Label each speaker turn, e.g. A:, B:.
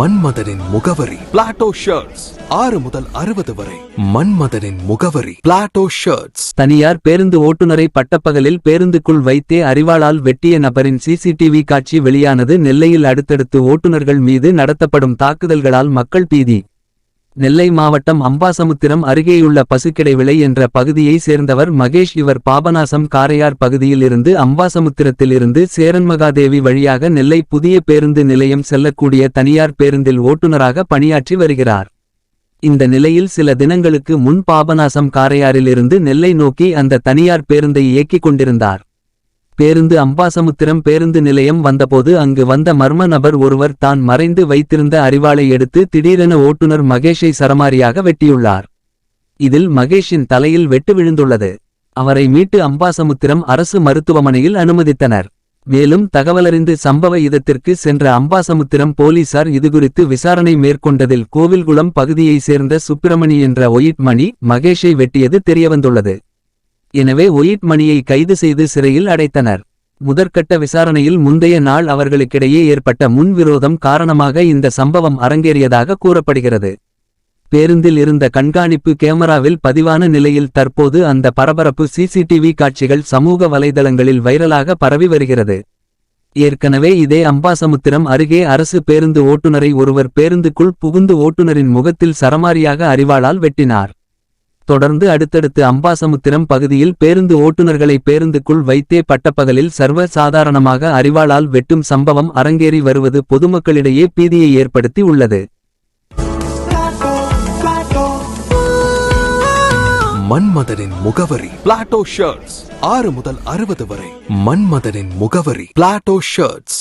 A: மன்மதனின் முகவரி. Plato shirts ஆறு முதல் அறுபது வரை. மன்மதனின் முகவரி. பிளாட்டோ ஷர்ட்ஸ்
B: தனியார் பேருந்து ஓட்டுநரை பட்டப்பகலில் பேருந்துக்குள் வைத்தே அறிவாளால் வெட்டிய நபரின் சிசிடிவி காட்சி வெளியானது நெல்லையில் அடுத்தடுத்து ஓட்டுநர்கள் மீது நடத்தப்படும் தாக்குதல்களால் மக்கள் பீதி. நெல்லை மாவட்டம் அம்பாசமுத்திரம் அருகேயுள்ள பசுக்கிடைவிளை என்ற பகுதியை சேர்ந்தவர் மகேஷ். இவர் பாபநாசம் காரையார் பகுதியில் இருந்து அம்பாசமுத்திரத்தில் இருந்து சேரன்மகாதேவி வழியாக நெல்லை புதிய பேருந்து நிலையம் செல்லக்கூடிய தனியார் பேருந்தில் ஓட்டுநராக பணியாற்றி வருகிறார். இந்த நிலையில் சில தினங்களுக்கு முன் பாபநாசம் காரையாரிலிருந்து நெல்லை நோக்கி அந்த தனியார் பேருந்தை இயக்கிக் கொண்டிருந்தார். பேருந்து அம்பாசமுத்திரம் பேருந்து நிலையம் வந்தபோது அங்கு வந்த மர்ம நபர் ஒருவர் தான் மறைந்து வைத்திருந்த அறிவாளை எடுத்து திடீரென ஓட்டுநர் மகேஷை சரமாரியாக வெட்டியுள்ளார். இதில் மகேஷின் தலையில் வெட்டு விழுந்துள்ளது. அவரை மீட்டு அம்பாசமுத்திரம் அரசு மருத்துவமனையில் அனுமதித்தனர். மேலும் தகவலறிந்து சம்பவ இதத்திற்கு சென்ற அம்பாசமுத்திரம் போலீசார் இதுகுறித்து விசாரணை மேற்கொண்டதில் கோவில்குளம் பகுதியைச் சேர்ந்த சுப்பிரமணி என்ற ஒயிட் மணி மகேஷை வெட்டியது தெரியவந்துள்ளது. எனவே ஒயிட் மணியை கைது செய்து சிறையில் அடைத்தனர். முதற்கட்ட விசாரணையில் முந்தைய நாள் அவர்களுக்கிடையே ஏற்பட்ட முன்விரோதம் காரணமாக இந்த சம்பவம் அரங்கேறியதாக கூறப்படுகிறது. பேருந்தில் இருந்த கண்காணிப்பு கேமராவில் பதிவான நிலையில் தற்போது அந்த பரபரப்பு சிசிடிவி காட்சிகள் சமூக வலைதளங்களில் வைரலாக பரவி வருகிறது. ஏற்கனவே இதே அம்பாசமுத்திரம் அருகே அரசு பேருந்து ஓட்டுநரை ஒருவர் பேருந்துக்குள் புகுந்து ஓட்டுநரின் முகத்தில் சரமாரியாக அறிவாளால் வெட்டினார். தொடர்ந்து அடுத்தடுத்து அம்பாசமுத்திரம் பகுதியில் பேருந்து ஓட்டுநர்களை பேருந்துக்குள் வைத்தே பட்டப்பகலில் சர்வ சாதாரணமாக அறிவாளால் வெட்டும் சம்பவம் அரங்கேறி வருவது பொதுமக்களிடையே பீதியை ஏற்படுத்தி உள்ளது.
A: மன்மதனின் முகவரி பிளாட்டோ ஷர்ட்ஸ் ஆறு முதல் அறுபது வரை மன்மதனின் முகவரி பிளாட்டோ ஷர்ட்ஸ்